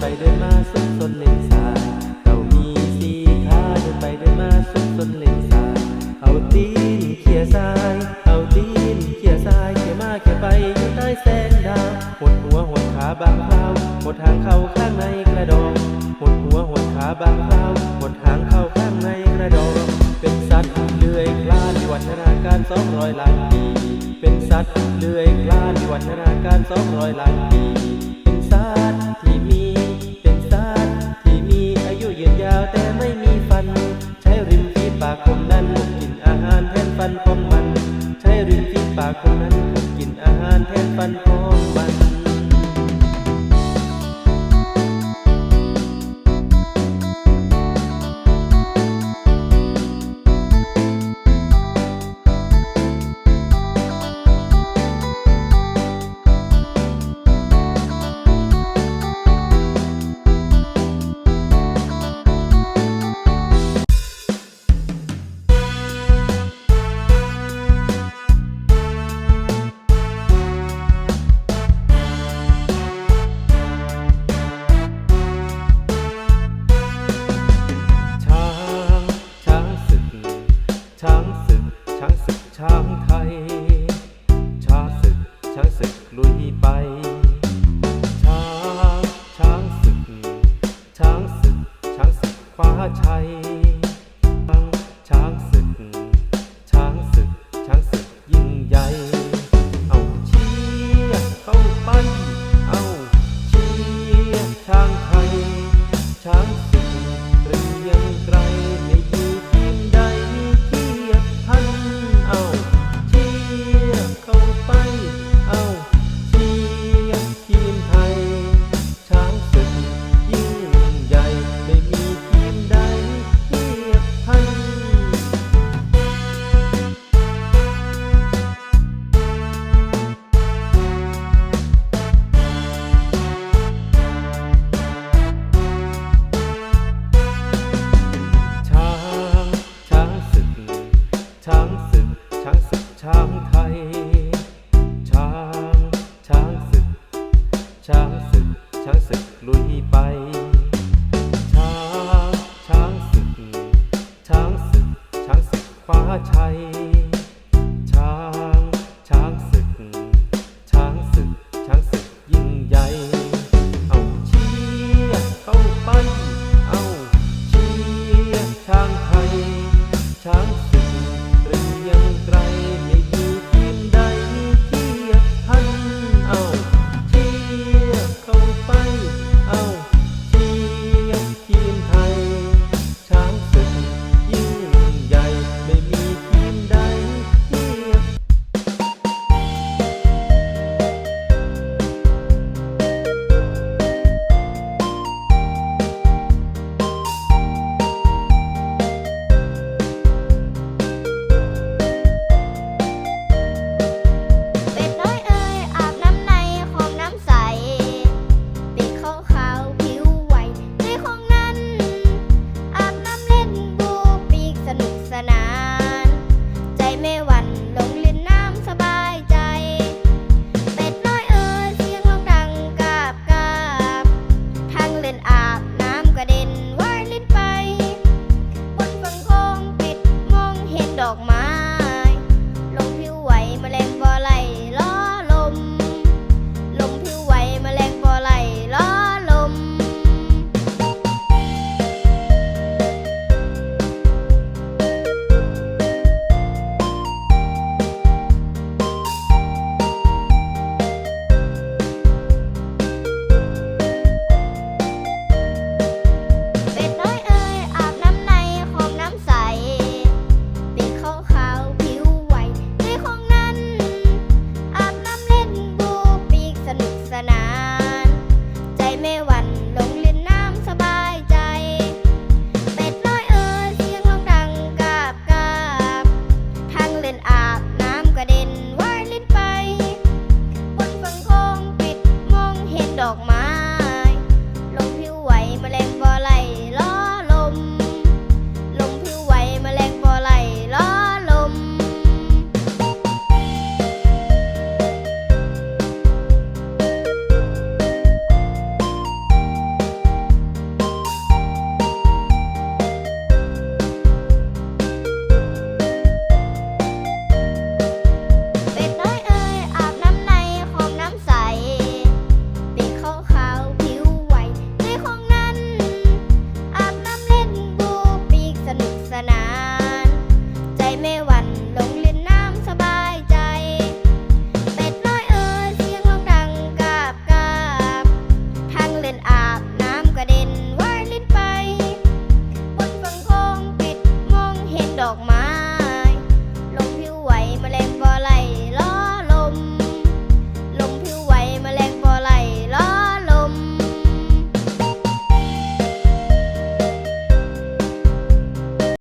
ไปเดินมาสุดสนเลนซ้ายเต่ามีสีขาเดินไปเดินมาสุดสนเลนซ้ายเอาตีนเขี่ยซ้าย เอาตีนเขี่ยซ้ายเขี่ยมาเขี่ยไปอยู่ใต้แสงดาวหดหัวหดขาบางเท้าหดทางเข้าข้างในกระดองหดหัวหดขาบางเท้าหดทางเข้าข้างในกระดอง เป็นสัตว์เลื้อยคลานที่วัฒนาการสองร้อยล้านปีเป็นสัตว์เลื้อยคลานที่วัฒนาการสองร้อยล้านปีเป็นสัตว์าร